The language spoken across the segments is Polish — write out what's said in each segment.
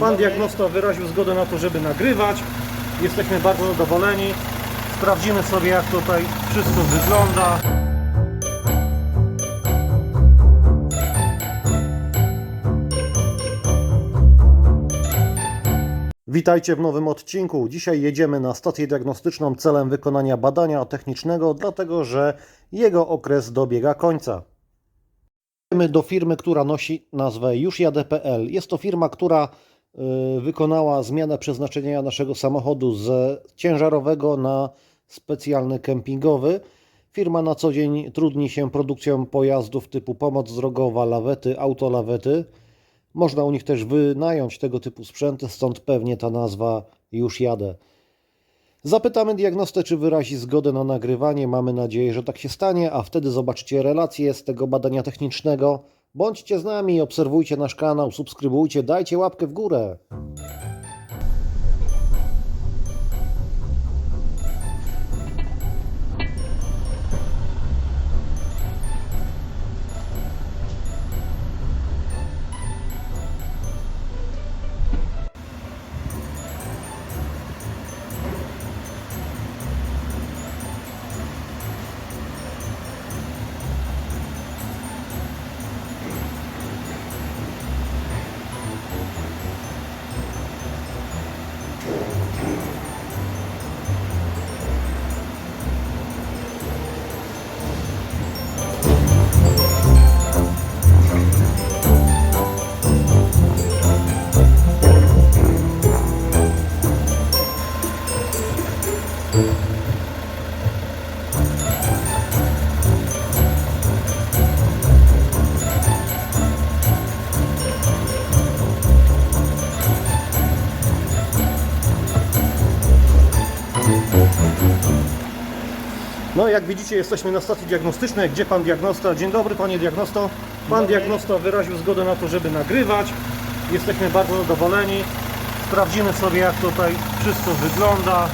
Pan diagnosta wyraził zgodę na to, żeby nagrywać. Jesteśmy bardzo zadowoleni. Sprawdzimy sobie, jak tutaj wszystko wygląda. Witajcie w nowym odcinku. Dzisiaj jedziemy na stację diagnostyczną celem wykonania badania technicznego, dlatego że jego okres dobiega końca. Jedziemy do firmy, która nosi nazwę juszjadę.pl. Jest to firma, która wykonała zmianę przeznaczenia naszego samochodu z ciężarowego na specjalny kempingowy. Firma na co dzień trudni się produkcją pojazdów typu pomoc drogowa, lawety, autolawety. Można u nich też wynająć tego typu sprzęty, stąd pewnie ta nazwa już jadę. Zapytamy diagnostę, czy wyrazi zgodę na nagrywanie. Mamy nadzieję, że tak się stanie, a wtedy zobaczycie relacje z tego badania technicznego. Bądźcie z nami, obserwujcie nasz kanał, subskrybujcie, dajcie łapkę w górę. No, jak widzicie, jesteśmy na stacji diagnostycznej. Gdzie pan diagnosta? Dzień dobry, panie diagnosto. Pan diagnosta wyraził zgodę na to, żeby nagrywać. Jesteśmy bardzo zadowoleni. Sprawdzimy sobie, jak tutaj wszystko wygląda.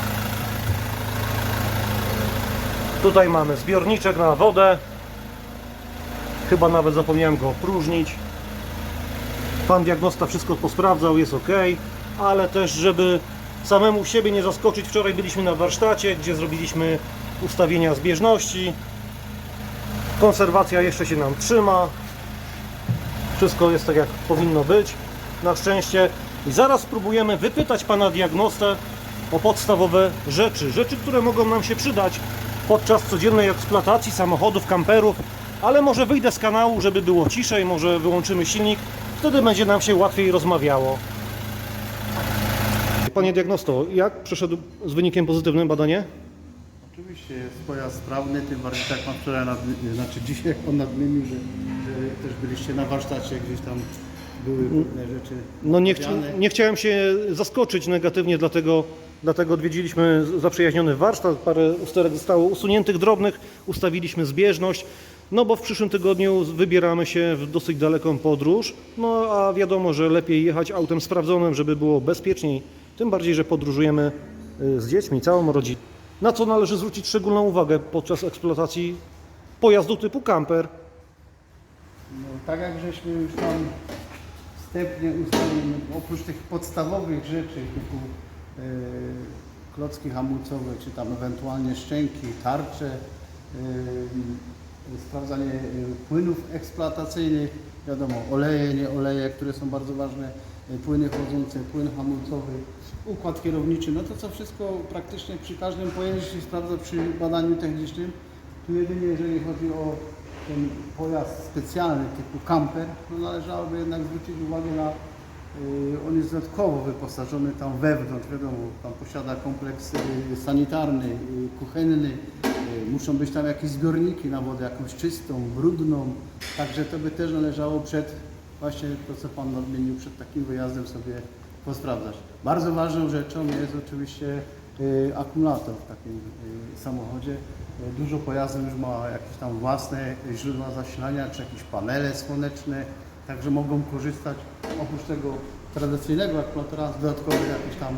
Tutaj mamy zbiorniczek na wodę. Chyba nawet zapomniałem go opróżnić. Pan diagnosta wszystko posprawdzał, jest ok, ale też, żeby samemu siebie nie zaskoczyć, wczoraj byliśmy na warsztacie, gdzie zrobiliśmy ustawienia zbieżności. Konserwacja jeszcze się nam trzyma. Wszystko jest tak, jak powinno być. Na szczęście. I zaraz spróbujemy wypytać pana diagnostę o podstawowe rzeczy. Rzeczy, które mogą nam się przydać podczas codziennej eksploatacji samochodów, kamperów. Ale może wyjdę z kanału, żeby było ciszej, może wyłączymy silnik. Wtedy będzie nam się łatwiej rozmawiało. Panie diagnosto, jak przeszedł z wynikiem pozytywnym badanie? Oczywiście jest pojazd sprawny, tym bardziej tak pan wczoraj, nad, znaczy dzisiaj jak pan nadmienił, że, że też byliście na warsztacie, gdzieś tam były pewne rzeczy No nie, chci- nie chciałem się zaskoczyć negatywnie, dlatego, dlatego odwiedziliśmy zaprzyjaźniony warsztat. Parę usterek zostało usuniętych drobnych, ustawiliśmy zbieżność. No bo w przyszłym tygodniu wybieramy się w dosyć daleką podróż. No a wiadomo, że lepiej jechać autem sprawdzonym, żeby było bezpieczniej. Tym bardziej, że podróżujemy y, z dziećmi, całą rodziną. Na co należy zwrócić szczególną uwagę podczas eksploatacji pojazdu typu camper? No, tak jak żeśmy już tam wstępnie ustalili, oprócz tych podstawowych rzeczy typu e, klocki hamulcowe, czy tam ewentualnie szczęki, tarcze, e, sprawdzanie e, płynów eksploatacyjnych, wiadomo, oleje, nie oleje, które są bardzo ważne, płyny chodzące, płyn hamulcowy, układ kierowniczy, no to co wszystko praktycznie przy każdym pojeździe się sprawdza przy badaniu technicznym. Tu jedynie jeżeli chodzi o ten pojazd specjalny typu camper, no należałoby jednak zwrócić uwagę na, y, on jest dodatkowo wyposażony tam wewnątrz, wiadomo, tam posiada kompleks y, sanitarny, kuchenny, muszą być tam jakieś zbiorniki na wodę, jakąś czystą, brudną, także to by też należało przed, właśnie to co Pan nadmienił, przed takim wyjazdem sobie posprawdzać. Bardzo ważną rzeczą jest oczywiście y, akumulator w takim y, samochodzie. Dużo pojazdów już ma jakieś tam własne źródła zasilania, czy jakieś panele słoneczne, także mogą korzystać oprócz tego tradycyjnego akumulatora z dodatkowych jakichś tam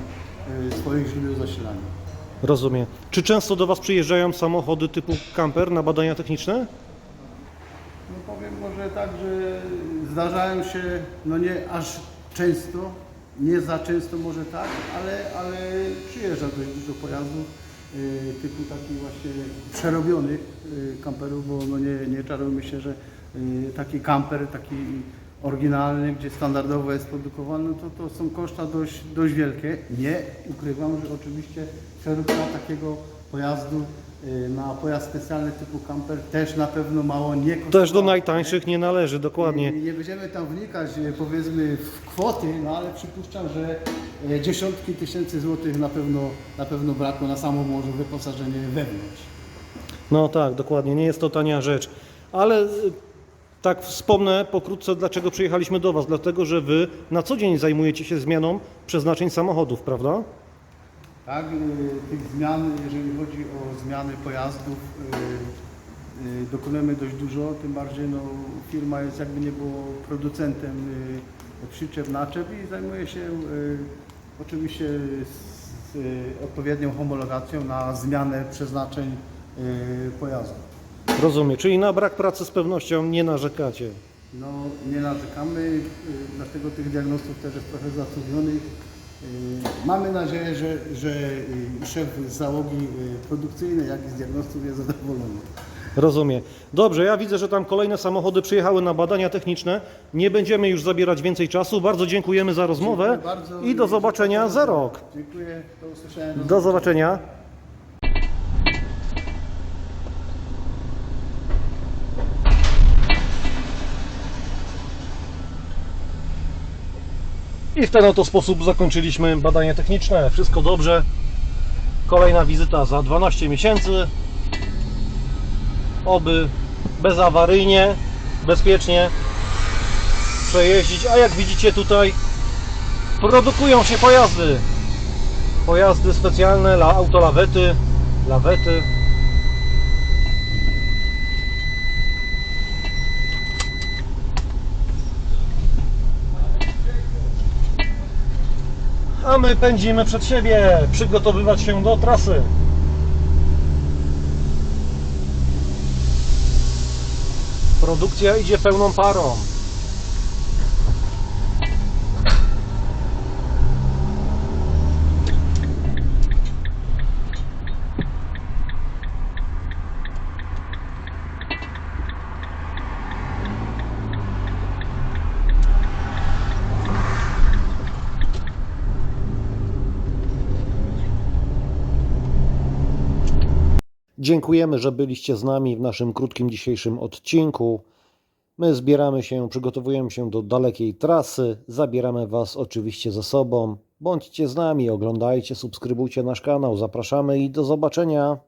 y, swoich źródeł zasilania. Rozumiem. Czy często do Was przyjeżdżają samochody typu camper na badania techniczne? No powiem może tak, że zdarzają się, no nie aż często, Nie za często może tak, ale, ale przyjeżdża dość dużo pojazdów y, typu takich właśnie przerobionych y, kamperów, bo no nie, nie czarujmy się, że y, taki kamper, taki oryginalny, gdzie standardowo jest produkowany, no to, to są koszta dość, dość wielkie. Nie ukrywam, że oczywiście przeróbka takiego pojazdu y, na pojazd specjalny typu kamper też na pewno mało nie kosztuje. Też do najtańszych nie należy, dokładnie. Nie, nie będziemy tam wnikać e, powiedzmy w kwoty, no ale przypuszczam, że dziesiątki tysięcy złotych na pewno, na pewno brakło na samo może wyposażenie wewnątrz. No tak, dokładnie, nie jest to tania rzecz. Ale y, tak wspomnę pokrótce, dlaczego przyjechaliśmy do Was. Dlatego, że Wy na co dzień zajmujecie się zmianą przeznaczeń samochodów, prawda? Tak, e, tych zmian, jeżeli chodzi o zmiany pojazdów, e, e, dokonujemy dość dużo, tym bardziej no, firma jest jakby nie było producentem przyczep, naczep i zajmuje się oczywiście z odpowiednią homologacją na zmianę przeznaczeń pojazdu. Rozumiem, czyli na brak pracy z pewnością nie narzekacie. No nie narzekamy, y, dlatego tych diagnostów też jest trochę zatrudnionych. Y, Mamy nadzieję, że, że y, szef załogi y, produkcyjnej, jak i z diagnostów jest zadowolony. Rozumiem. Dobrze, ja widzę, że tam kolejne samochody przyjechały na badania techniczne. Nie będziemy już zabierać więcej czasu. Bardzo dziękujemy za rozmowę Dziękuję bardzo i do zobaczenia za rok. Dziękuję, do usłyszenia. Do zobaczenia. I w ten oto sposób zakończyliśmy badanie techniczne. Wszystko dobrze. Kolejna wizyta za 12 miesięcy. Oby bezawaryjnie, bezpiecznie przejeździć. A jak widzicie tutaj produkują się pojazdy. Pojazdy specjalne, la, autolawety, lawety. A my pędzimy przed siebie, przygotowywać się do trasy. Produkcja idzie pełną parą. Dziękujemy, że byliście z nami w naszym krótkim dzisiejszym odcinku. My zbieramy się, przygotowujemy się do dalekiej trasy. Zabieramy Was oczywiście ze sobą. Bądźcie z nami, oglądajcie, subskrybujcie nasz kanał. Zapraszamy i do zobaczenia.